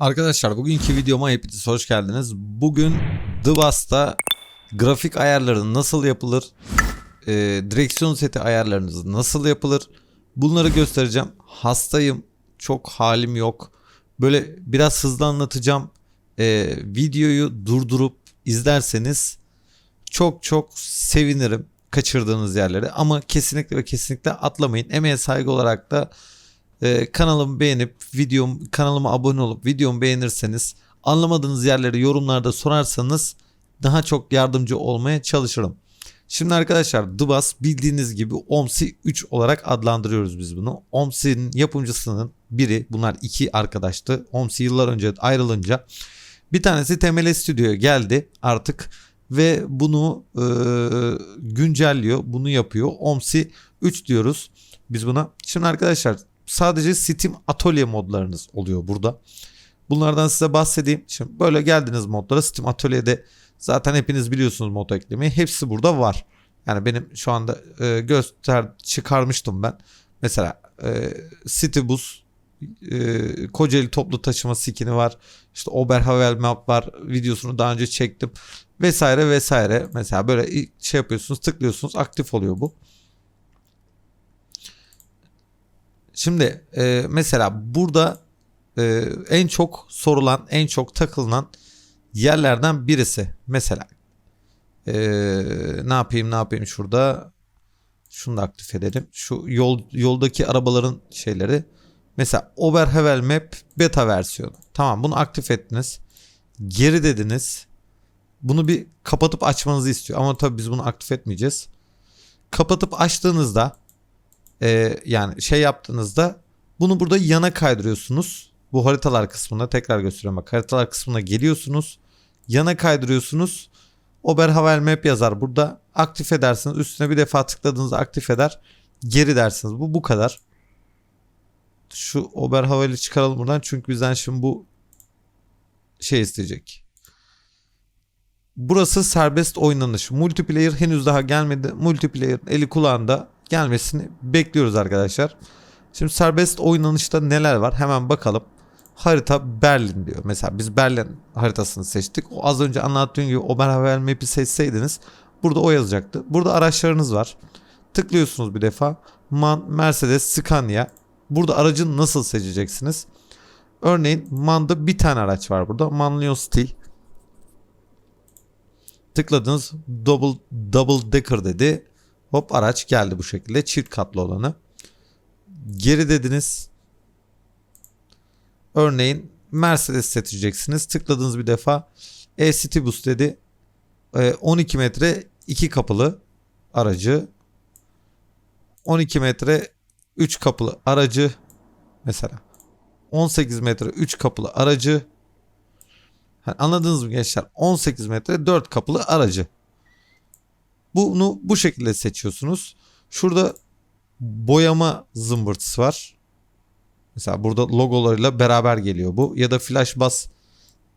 Arkadaşlar bugünkü videoma hepiniz hoş geldiniz. Bugün Dubas'ta grafik ayarları nasıl yapılır, e, direksiyon seti ayarlarınız nasıl yapılır bunları göstereceğim. Hastayım, çok halim yok. Böyle biraz hızlı anlatacağım. E, videoyu durdurup izlerseniz çok çok sevinirim kaçırdığınız yerleri. Ama kesinlikle ve kesinlikle atlamayın. Emeğe saygı olarak da ee, kanalımı beğenip videom kanalıma abone olup videomu beğenirseniz anlamadığınız yerleri yorumlarda sorarsanız daha çok yardımcı olmaya çalışırım. Şimdi arkadaşlar Dubas bildiğiniz gibi OMSI 3 olarak adlandırıyoruz biz bunu. OMSI'nin yapımcısının biri bunlar iki arkadaştı. OMSI yıllar önce ayrılınca bir tanesi Temel Stüdyo'ya geldi artık ve bunu e, güncelliyor. Bunu yapıyor. OMSI 3 diyoruz biz buna. Şimdi arkadaşlar sadece Steam Atölye modlarınız oluyor burada. Bunlardan size bahsedeyim. Şimdi böyle geldiniz modlara Steam Atölye'de zaten hepiniz biliyorsunuz mod eklemeyi. Hepsi burada var. Yani benim şu anda e, göster çıkarmıştım ben. Mesela e, Citybus e, Kocaeli toplu taşıma skini var. İşte Oberhavel Map var. Videosunu daha önce çektim. Vesaire vesaire. Mesela böyle şey yapıyorsunuz tıklıyorsunuz aktif oluyor bu. Şimdi e, mesela burada e, en çok sorulan, en çok takılınan yerlerden birisi. Mesela e, ne yapayım ne yapayım şurada. Şunu da aktif edelim. Şu yol yoldaki arabaların şeyleri. Mesela Oberhavel Map beta versiyonu. Tamam bunu aktif ettiniz. Geri dediniz. Bunu bir kapatıp açmanızı istiyor. Ama tabii biz bunu aktif etmeyeceğiz. Kapatıp açtığınızda e, yani şey yaptığınızda bunu burada yana kaydırıyorsunuz. Bu haritalar kısmında tekrar gösteriyorum bak haritalar kısmına geliyorsunuz. Yana kaydırıyorsunuz. Oberhavel Map yazar burada. Aktif edersiniz. Üstüne bir defa tıkladığınızda aktif eder. Geri dersiniz. Bu bu kadar. Şu Oberhavel'i çıkaralım buradan. Çünkü bizden şimdi bu şey isteyecek. Burası serbest oynanış. Multiplayer henüz daha gelmedi. Multiplayer eli kulağında gelmesini bekliyoruz arkadaşlar. Şimdi serbest oynanışta neler var hemen bakalım. Harita Berlin diyor. Mesela biz Berlin haritasını seçtik. O az önce anlattığım gibi Oberhavel Map'i seçseydiniz burada o yazacaktı. Burada araçlarınız var. Tıklıyorsunuz bir defa. MAN, Mercedes, Scania. Burada aracı nasıl seçeceksiniz? Örneğin MAN'da bir tane araç var burada. MAN Leon Steel. Tıkladınız double double decker dedi. Hop araç geldi bu şekilde çift katlı olanı. Geri dediniz. Örneğin Mercedes seçeceksiniz. Tıkladınız bir defa. E-City Bus dedi. 12 metre 2 kapılı aracı. 12 metre 3 kapılı aracı. Mesela 18 metre 3 kapılı aracı. Yani anladınız mı gençler? 18 metre 4 kapılı aracı. Bunu bu şekilde seçiyorsunuz. Şurada boyama zımbırtısı var. Mesela burada logolarıyla beraber geliyor bu. Ya da flash bas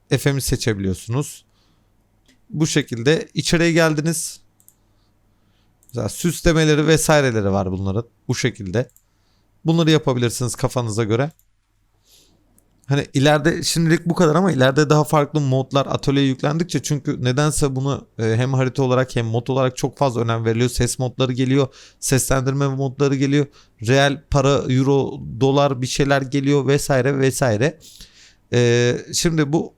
FM'i seçebiliyorsunuz. Bu şekilde içeriye geldiniz. Mesela süslemeleri vesaireleri var bunların. Bu şekilde. Bunları yapabilirsiniz kafanıza göre. Hani ileride şimdilik bu kadar ama ileride daha farklı modlar atölyeye yüklendikçe çünkü nedense bunu e, hem harita olarak hem mod olarak çok fazla önem veriliyor. Ses modları geliyor, seslendirme modları geliyor, real para, euro, dolar bir şeyler geliyor vesaire vesaire. Ee, şimdi bu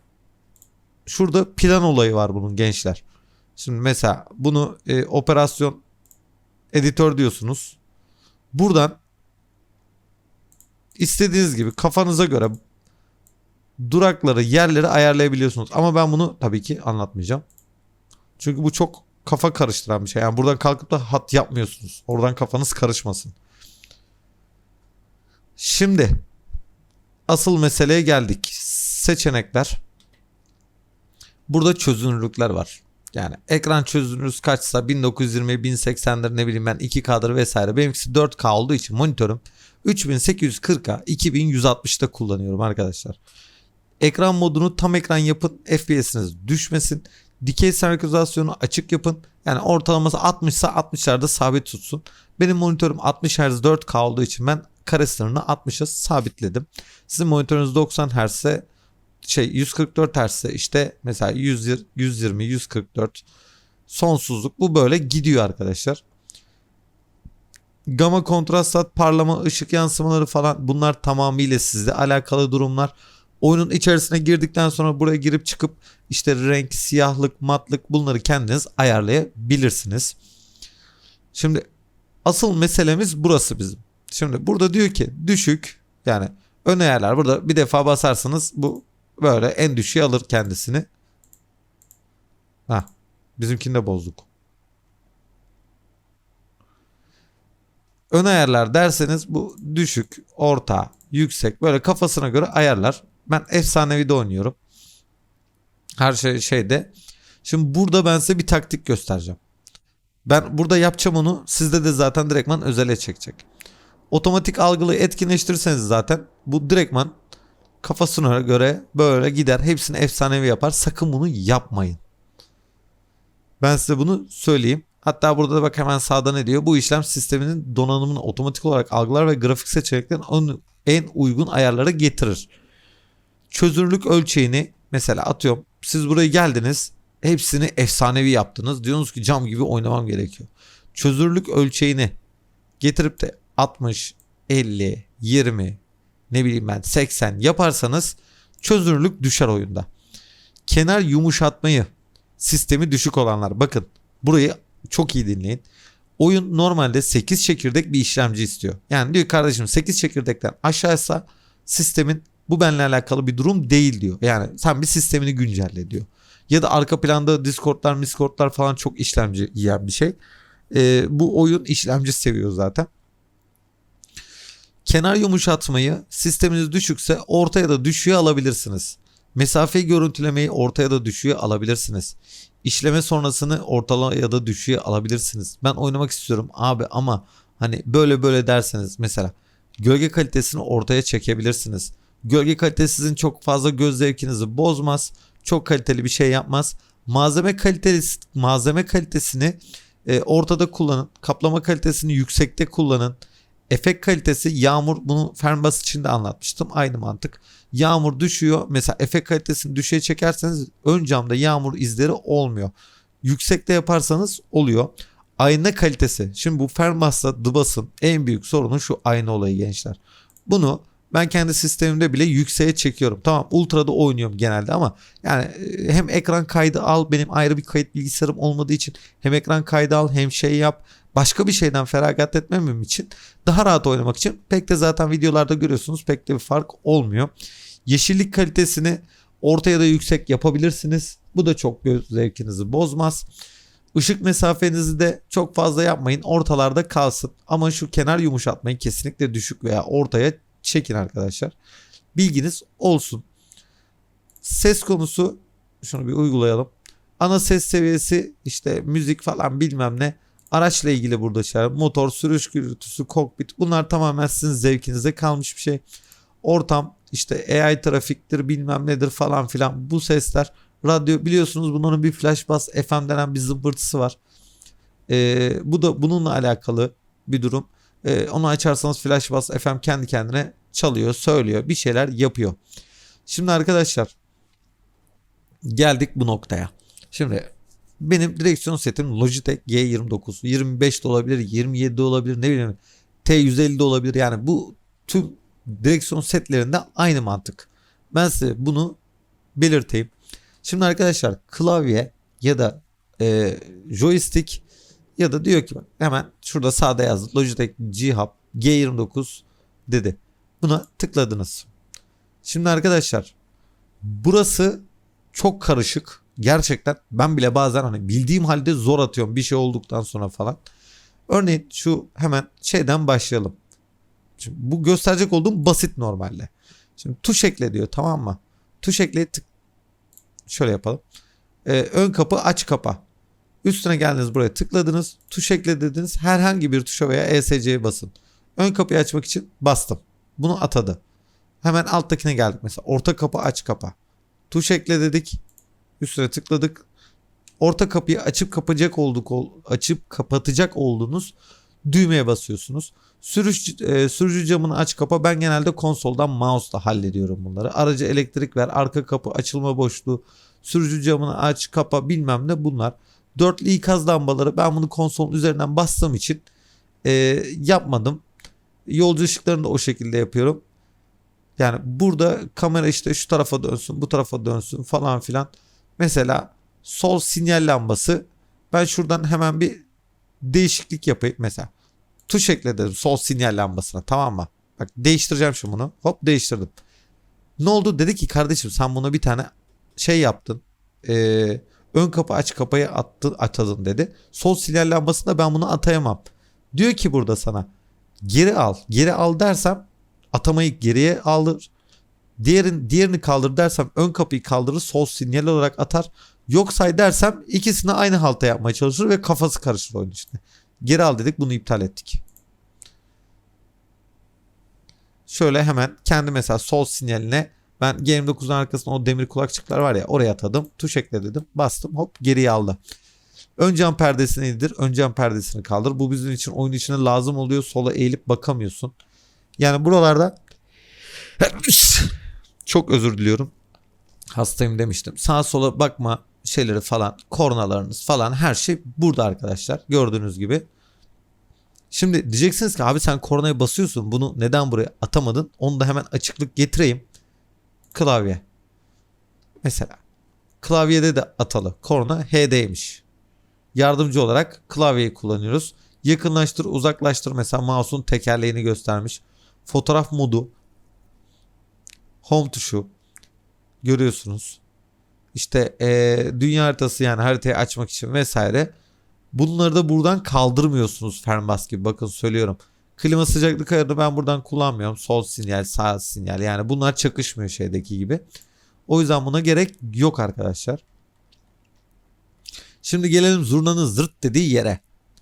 şurada plan olayı var bunun gençler. Şimdi mesela bunu e, operasyon editör diyorsunuz. Buradan istediğiniz gibi kafanıza göre durakları, yerleri ayarlayabiliyorsunuz. Ama ben bunu tabii ki anlatmayacağım. Çünkü bu çok kafa karıştıran bir şey. Yani buradan kalkıp da hat yapmıyorsunuz. Oradan kafanız karışmasın. Şimdi asıl meseleye geldik. Seçenekler. Burada çözünürlükler var. Yani ekran çözünürlüğünüz kaçsa 1920 1080'dir ne bileyim ben 2K'dır vesaire. Benimkisi 4K olduğu için monitörüm 3840'a 2160'da kullanıyorum arkadaşlar. Ekran modunu tam ekran yapın. FPS'iniz düşmesin. Dikey senkronizasyonu açık yapın. Yani ortalaması 60 ise 60'larda sabit tutsun. Benim monitörüm 60 Hz 4K olduğu için ben kare sınırını 60'a sabitledim. Sizin monitörünüz 90 Hz ise şey 144 Hz'se işte mesela 100, 120 144 sonsuzluk bu böyle gidiyor arkadaşlar. Gama kontrastat parlama ışık yansımaları falan bunlar tamamıyla sizle alakalı durumlar. Oyunun içerisine girdikten sonra buraya girip çıkıp işte renk, siyahlık, matlık bunları kendiniz ayarlayabilirsiniz. Şimdi asıl meselemiz burası bizim. Şimdi burada diyor ki düşük yani ön ayarlar burada bir defa basarsanız bu böyle en düşüğe alır kendisini. Ha, bizimkini de bozduk. Ön ayarlar derseniz bu düşük, orta, yüksek böyle kafasına göre ayarlar. Ben efsanevi de oynuyorum. Her şey şeyde. Şimdi burada ben size bir taktik göstereceğim. Ben burada yapacağım onu. Sizde de zaten direktman özele çekecek. Otomatik algılı etkinleştirirseniz zaten bu direktman kafasına göre böyle gider. Hepsini efsanevi yapar. Sakın bunu yapmayın. Ben size bunu söyleyeyim. Hatta burada da bak hemen sağda ne diyor? Bu işlem sisteminin donanımını otomatik olarak algılar ve grafik seçeneklerin en uygun ayarlara getirir. Çözünürlük ölçeğini mesela atıyorum siz buraya geldiniz hepsini efsanevi yaptınız. Diyorsunuz ki cam gibi oynamam gerekiyor. Çözünürlük ölçeğini getirip de 60, 50, 20 ne bileyim ben 80 yaparsanız çözünürlük düşer oyunda. Kenar yumuşatmayı sistemi düşük olanlar bakın burayı çok iyi dinleyin. Oyun normalde 8 çekirdek bir işlemci istiyor. Yani diyor kardeşim 8 çekirdekten aşağıysa sistemin bu benimle alakalı bir durum değil diyor. Yani sen bir sistemini güncelle diyor. Ya da arka planda Discord'lar, Discord'lar falan çok işlemci yiyen bir şey. Ee, bu oyun işlemci seviyor zaten. Kenar yumuşatmayı sisteminiz düşükse ortaya da düşüğe alabilirsiniz. Mesafeyi görüntülemeyi ortaya da düşüğe alabilirsiniz. İşleme sonrasını ortalama ya da düşüğe alabilirsiniz. Ben oynamak istiyorum abi ama hani böyle böyle derseniz mesela gölge kalitesini ortaya çekebilirsiniz. Gölge kalitesi sizin çok fazla göz zevkinizi bozmaz. Çok kaliteli bir şey yapmaz. Malzeme kalitesi malzeme kalitesini e, ortada kullanın. Kaplama kalitesini yüksekte kullanın. Efekt kalitesi yağmur bunu Fernbus için de anlatmıştım. Aynı mantık. Yağmur düşüyor. Mesela efekt kalitesini düşüğe çekerseniz ön camda yağmur izleri olmuyor. Yüksekte yaparsanız oluyor. Ayna kalitesi. Şimdi bu Fernbus'la Dubas'ın en büyük sorunu şu ayna olayı gençler. Bunu ben kendi sistemimde bile yükseğe çekiyorum. Tamam ultra'da oynuyorum genelde ama yani e, hem ekran kaydı al benim ayrı bir kayıt bilgisayarım olmadığı için hem ekran kaydı al hem şey yap başka bir şeyden feragat etmemem için daha rahat oynamak için pek de zaten videolarda görüyorsunuz pek de bir fark olmuyor. Yeşillik kalitesini orta ya da yüksek yapabilirsiniz. Bu da çok göz zevkinizi bozmaz. Işık mesafenizi de çok fazla yapmayın. Ortalarda kalsın. Ama şu kenar yumuşatmayı kesinlikle düşük veya ortaya çekin arkadaşlar. Bilginiz olsun. Ses konusu şunu bir uygulayalım. Ana ses seviyesi işte müzik falan bilmem ne. Araçla ilgili burada şey. Motor, sürüş gürültüsü, kokpit bunlar tamamen sizin zevkinize kalmış bir şey. Ortam işte AI trafiktir bilmem nedir falan filan bu sesler. Radyo biliyorsunuz bunların bir flash bass FM denen bir zımbırtısı var. Ee, bu da bununla alakalı bir durum. Ee, onu açarsanız flash bass FM kendi kendine çalıyor, söylüyor, bir şeyler yapıyor. Şimdi arkadaşlar geldik bu noktaya. Şimdi benim direksiyon setim Logitech G29. 25 de olabilir, 27 de olabilir, ne bileyim T150 de olabilir. Yani bu tüm direksiyon setlerinde aynı mantık. Ben size bunu belirteyim. Şimdi arkadaşlar klavye ya da e, joystick ya da diyor ki bak hemen şurada sağda yazdı Logitech G Hub G29 dedi. Buna tıkladınız. Şimdi arkadaşlar burası çok karışık. Gerçekten ben bile bazen hani bildiğim halde zor atıyorum bir şey olduktan sonra falan. Örneğin şu hemen şeyden başlayalım. Şimdi bu gösterecek olduğum basit normalde. Şimdi tuş ekle diyor tamam mı? Tuş ekle tık. Şöyle yapalım. Ee, ön kapı aç kapa. Üstüne geldiniz buraya tıkladınız. Tuş ekle dediniz. Herhangi bir tuşa veya ESC'ye basın. Ön kapıyı açmak için bastım. Bunu atadı. Hemen alttakine geldik mesela. Orta kapı aç kapa. Tuş ekle dedik. Üstüne tıkladık. Orta kapıyı açıp kapatacak olduk açıp kapatacak olduğunuz düğmeye basıyorsunuz. Sürüş, e, sürücü camını aç kapa. Ben genelde konsoldan mouse'la hallediyorum bunları. Aracı elektrik ver, arka kapı açılma boşluğu, sürücü camını aç kapa bilmem ne bunlar. Dörtlü ikaz lambaları ben bunu konsolun üzerinden bastığım için e, yapmadım. Yolcu ışıklarını da o şekilde yapıyorum. Yani burada kamera işte şu tarafa dönsün, bu tarafa dönsün falan filan. Mesela sol sinyal lambası ben şuradan hemen bir değişiklik yapayım mesela. Tuş ekledim sol sinyal lambasına tamam mı? Bak değiştireceğim şimdi bunu. Hop değiştirdim. Ne oldu? Dedi ki kardeşim sen buna bir tane şey yaptın. Ee, ön kapı aç kapıyı attı, atadın dedi. Sol sinyal lambasında ben bunu atayamam. Diyor ki burada sana geri al. Geri al dersem atamayı geriye alır. Diğerin, diğerini kaldır dersem ön kapıyı kaldırır sol sinyal olarak atar. Yok say dersem ikisini aynı halta yapmaya çalışır ve kafası karışır oyun işte. Geri al dedik bunu iptal ettik. Şöyle hemen kendi mesela sol sinyaline ben G29'un arkasında o demir kulakçıklar var ya oraya atadım. Tuş ekle dedim. Bastım hop geriye aldı. Ön cam perdesini indir. Ön cam perdesini kaldır. Bu bizim için oyun içine lazım oluyor. Sola eğilip bakamıyorsun. Yani buralarda çok özür diliyorum. Hastayım demiştim. Sağa sola bakma şeyleri falan, kornalarınız falan her şey burada arkadaşlar. Gördüğünüz gibi. Şimdi diyeceksiniz ki abi sen kornaya basıyorsun. Bunu neden buraya atamadın? Onu da hemen açıklık getireyim. Klavye. Mesela klavyede de atalı. Korna H'deymiş. Yardımcı olarak klavyeyi kullanıyoruz. Yakınlaştır, uzaklaştır. Mesela mouse'un tekerleğini göstermiş. Fotoğraf modu. Home tuşu. Görüyorsunuz. İşte ee, dünya haritası yani haritayı açmak için vesaire. Bunları da buradan kaldırmıyorsunuz Fernbus gibi. Bakın söylüyorum. Klima sıcaklık ayarını ben buradan kullanmıyorum. Sol sinyal, sağ sinyal. Yani bunlar çakışmıyor şeydeki gibi. O yüzden buna gerek yok arkadaşlar. Şimdi gelelim zurnanın zırt dediği yere.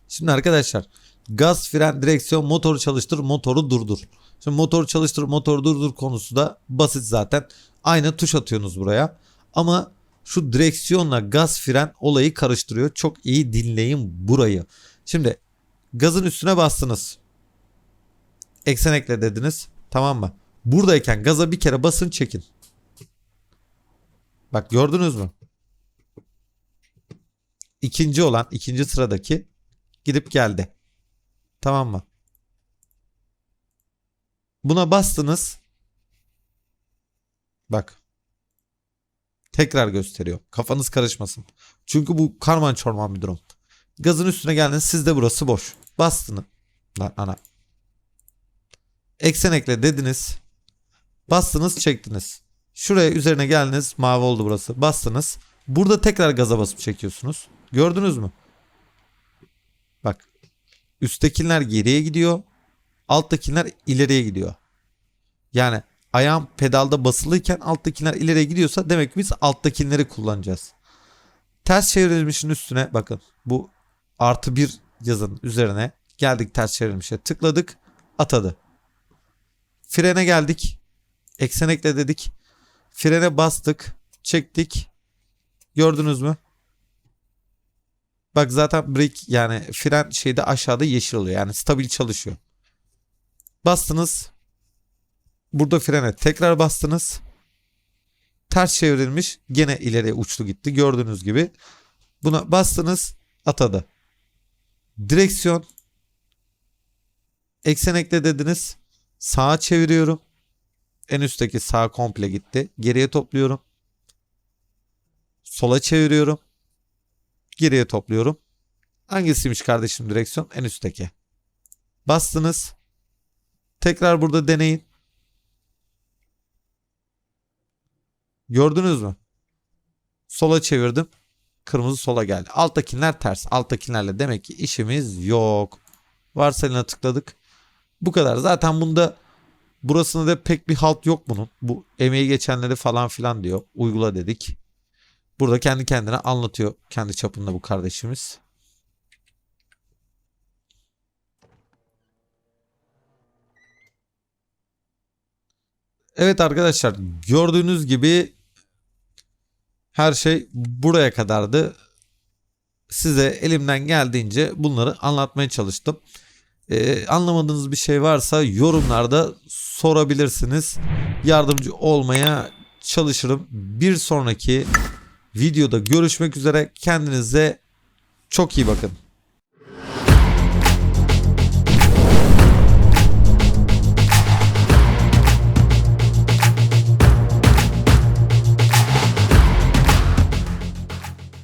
Şimdi arkadaşlar gaz, fren, direksiyon, motoru çalıştır, motoru durdur. Şimdi motoru çalıştır, motoru durdur konusu da basit zaten. Aynı tuş atıyorsunuz buraya. Ama şu direksiyonla gaz, fren olayı karıştırıyor. Çok iyi dinleyin burayı. Şimdi gazın üstüne bastınız. Eksen ekle dediniz. Tamam mı? Buradayken gaza bir kere basın çekin. Bak gördünüz mü? İkinci olan ikinci sıradaki gidip geldi. Tamam mı? Buna bastınız. Bak. Tekrar gösteriyor. Kafanız karışmasın. Çünkü bu karman çorman bir durum. Gazın üstüne geldiniz. Sizde burası boş. Bastınız. Lan ana. Eksen ekle dediniz. Bastınız çektiniz. Şuraya üzerine geldiniz. Mavi oldu burası. Bastınız. Burada tekrar gaza basıp çekiyorsunuz. Gördünüz mü? Bak. Üsttekiler geriye gidiyor. Alttakiler ileriye gidiyor. Yani ayağım pedalda basılıyken alttakiler ileriye gidiyorsa demek ki biz alttakileri kullanacağız. Ters çevrilmişin üstüne bakın. Bu artı bir yazın üzerine geldik ters çevrilmişe tıkladık atadı. Frene geldik. Eksen ekle dedik. Frene bastık. Çektik. Gördünüz mü? Bak zaten brake yani fren şeyde aşağıda yeşil oluyor. Yani stabil çalışıyor. Bastınız. Burada frene tekrar bastınız. Ters çevrilmiş. Gene ileriye uçtu gitti. Gördüğünüz gibi. Buna bastınız. Atadı. Direksiyon. Eksen ekle dediniz. Sağa çeviriyorum. En üstteki sağ komple gitti. Geriye topluyorum. Sola çeviriyorum. Geriye topluyorum. Hangisiymiş kardeşim direksiyon? En üstteki. Bastınız. Tekrar burada deneyin. Gördünüz mü? Sola çevirdim. Kırmızı sola geldi. Alttakiler ters. Alttakilerle demek ki işimiz yok. Varsayılına tıkladık. Bu kadar. Zaten bunda burasında da pek bir halt yok bunun. Bu emeği geçenleri falan filan diyor. Uygula dedik. Burada kendi kendine anlatıyor kendi çapında bu kardeşimiz. Evet arkadaşlar gördüğünüz gibi her şey buraya kadardı. Size elimden geldiğince bunları anlatmaya çalıştım. Ee, anlamadığınız bir şey varsa yorumlarda sorabilirsiniz. Yardımcı olmaya çalışırım. Bir sonraki videoda görüşmek üzere. Kendinize çok iyi bakın.